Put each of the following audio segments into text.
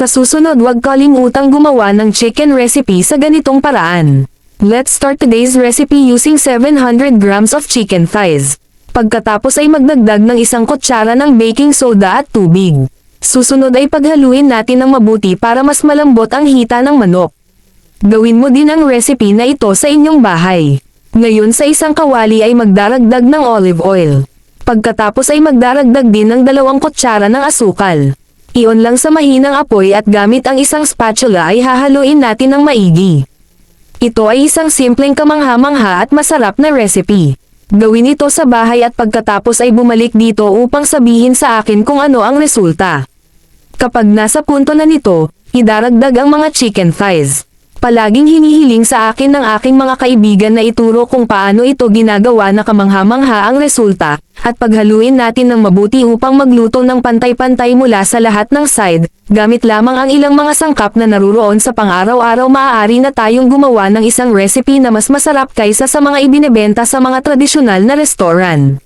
Sa susunod huwag kalimutang gumawa ng chicken recipe sa ganitong paraan. Let's start today's recipe using 700 grams of chicken thighs. Pagkatapos ay magdagdag ng isang kutsara ng baking soda at tubig. Susunod ay paghaluin natin ng mabuti para mas malambot ang hita ng manok. Gawin mo din ang recipe na ito sa inyong bahay. Ngayon sa isang kawali ay magdaragdag ng olive oil. Pagkatapos ay magdaragdag din ng dalawang kutsara ng asukal. Iyon lang sa mahinang apoy at gamit ang isang spatula ay hahaluin natin ng maigi. Ito ay isang simpleng kamangha-mangha at masarap na recipe. Gawin ito sa bahay at pagkatapos ay bumalik dito upang sabihin sa akin kung ano ang resulta. Kapag nasa punto na nito, idaragdag ang mga chicken thighs. Palaging hinihiling sa akin ng aking mga kaibigan na ituro kung paano ito ginagawa na kamangha-mangha ang resulta, at paghaluin natin ng mabuti upang magluto ng pantay-pantay mula sa lahat ng side, gamit lamang ang ilang mga sangkap na naruroon sa pang-araw-araw maaari na tayong gumawa ng isang recipe na mas masarap kaysa sa mga ibinebenta sa mga tradisyonal na restaurant.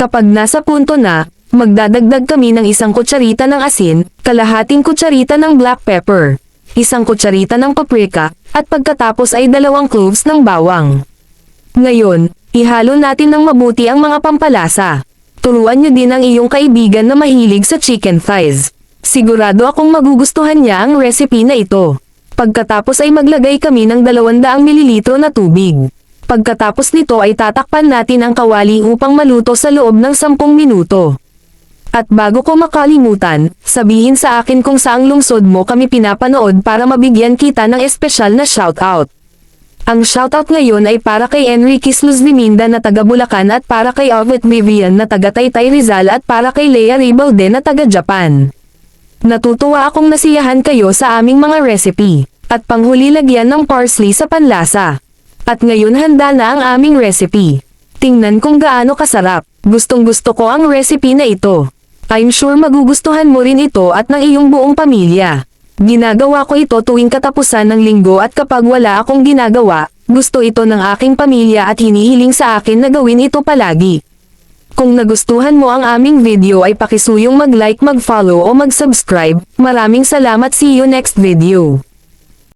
Kapag nasa punto na, magdadagdag kami ng isang kutsarita ng asin, kalahating kutsarita ng black pepper, isang kutsarita ng paprika, at pagkatapos ay dalawang cloves ng bawang. Ngayon, ihalo natin ng mabuti ang mga pampalasa. Turuan niyo din ang iyong kaibigan na mahilig sa chicken thighs. Sigurado akong magugustuhan niya ang recipe na ito. Pagkatapos ay maglagay kami ng 200 ml na tubig. Pagkatapos nito ay tatakpan natin ang kawali upang maluto sa loob ng 10 minuto. At bago ko makalimutan, sabihin sa akin kung saang lungsod mo kami pinapanood para mabigyan kita ng espesyal na shoutout. Ang shoutout ngayon ay para kay Enriquez Luz Liminda na taga Bulacan at para kay Ovet Vivian na taga Taytay Rizal at para kay Lea Ribalde na taga Japan. Natutuwa akong nasiyahan kayo sa aming mga recipe, at panghuli lagyan ng parsley sa panlasa. At ngayon handa na ang aming recipe. Tingnan kung gaano kasarap. Gustong gusto ko ang recipe na ito. I'm sure magugustuhan mo rin ito at ng iyong buong pamilya. Ginagawa ko ito tuwing katapusan ng linggo at kapag wala akong ginagawa, gusto ito ng aking pamilya at hinihiling sa akin na gawin ito palagi. Kung nagustuhan mo ang aming video ay pakisuyong mag-like, mag-follow o mag-subscribe. Maraming salamat see you next video.